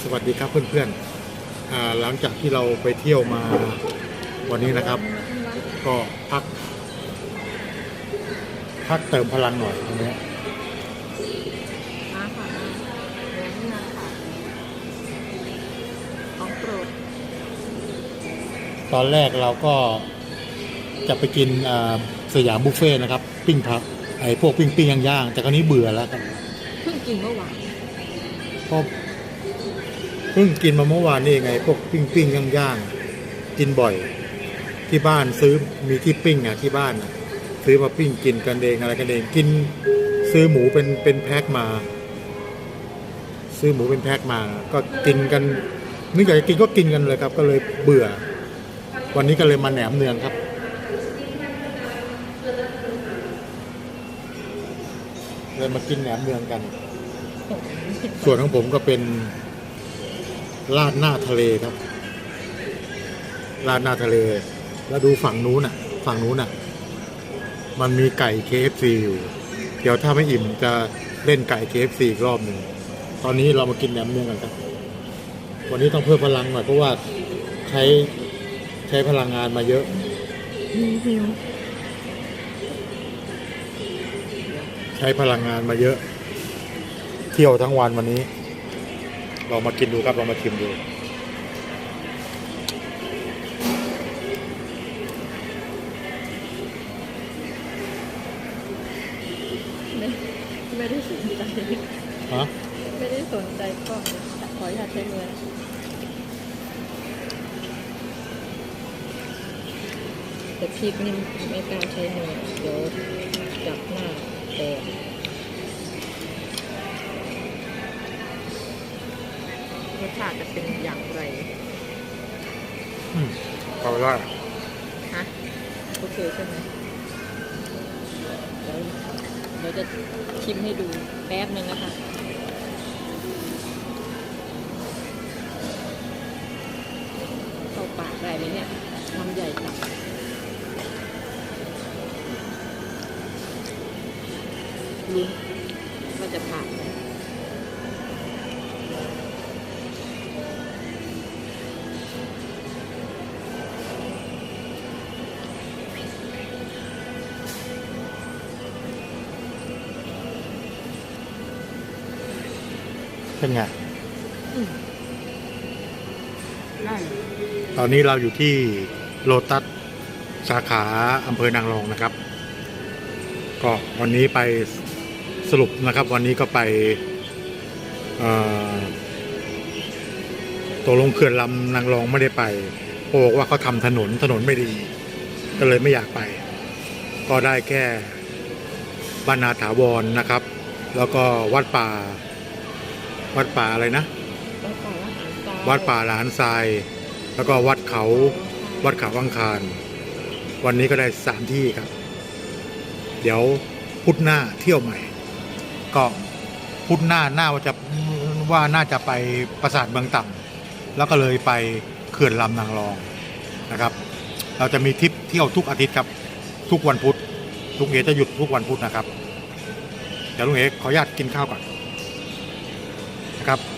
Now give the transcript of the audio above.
สวัสดีครับเพื่อนๆอ่าหลังจากที่เราไปเที่ยวมาวันนี้นะครับ ก็พัก พักเติมพลังหน่อยตรงนี้มาค่ะมาเนื้อเนื้อค่ะของโปรดตอนแรกเราก็จะไปกินอ่าสยามบุฟเฟ่ต์นะครับ ปิ้งพักไอ้พวกปิ้งปิ้งย่างๆแต่คราวนี้เบื่อแล้วครับ เพิ่งกินเมื่อวานเพราะเพิ่งกินมาเมื่อวานนี่เองไง พวกปิ้งปิ้งย่างย่างๆกินบ่อย ที่บ้านซื้อมีที่ปิ้งอะที่บ้านซื้อมาปิ้งกินกันเองอะไรกันเองกิน ซื้อหมูเป็นเป็นแพ็คมา ซื้อหมูเป็นแพ็คมา ก็กินกันนึกอยากกินก็กินกันเลยครับ ก็เลยเบื่อ วันนี้ก็เลยมาแหนมเนืองครับเลยมากินแหนมเนืองกัน ส่วนของผมก็เป็น ราดหน้าทะเลครับราดหน้าทะเล แล้วดูฝั่งนู้นน่ะ ฝั่งนู้นน่ะ มันมีไก่ KFC อยู่ เดี๋ยวถ้าไม่อิ่มจะเล่นไก่ KFC อีกรอบหนึ่ง ตอนนี้เรามากินแหนมเนืองกันครับ วันนี้ต้องเพิ่มพลังหน่อยเพราะว่าใช้ใช้พลังงานมาเยอะหิวหิวใช้พลังงานมาเยอะ เที่ยวทั้งวันวันนี้ เรามากินดูครับ เรามาชิมดูไม่ไม่ได้สนใจฮะไม่ได้สนใจกล้องแต่ขออยากใช้มือนะแต่พริกนี่ไม่กล้าใช้มือ รสชาติจะเป็นอย่างไรอืมเอาละฮะโอเคใช่ไหมเดี๋ยวเดี๋ยวจะชิมให้ดูแป๊บนึงนะคะเข้าปากได้ไหมเนี่ยทำใหญ่จังลุ้นว่าจะผ่าน เป็นไงอืมได้ตอนนี้เราอยู่ที่โลตัสสาขาอำเภอนางรองนะครับ ก็วันนี้ไปสรุปนะครับ วันนี้ก็ไปเอ่อตกลงเขื่อนลำนางรองไม่ได้ไปเพราะบอกว่าเขาทำถนนถนนไม่ดี ก็เลยไม่อยากไป ก็ได้แค่บ้านนาถาวรนะครับ แล้วก็วัดป่า วัดป่าอะไรนะวัดป่าละหารทรายวัดป่าหลานทราย แล้วก็วัดเขาวัดเขาวังคาร วันนี้ก็ได้สามที่ครับ เดี๋ยวพุธหน้าเที่ยวใหม่ ก็พุธหน้าหน้าว่าจะว่าน่าจะไปปราสาทเมืองต่ำแล้วก็เลยไปเขื่อนลำนางรองนะครับ เราจะมีทริปเที่ยวทุกอาทิตย์ครับ ทุกวันพุธลุงเอจะหยุดทุกวันพุธนะครับเดี๋ยวลุงเอขออนุญาตกินข้าวก่อนนะ ครับ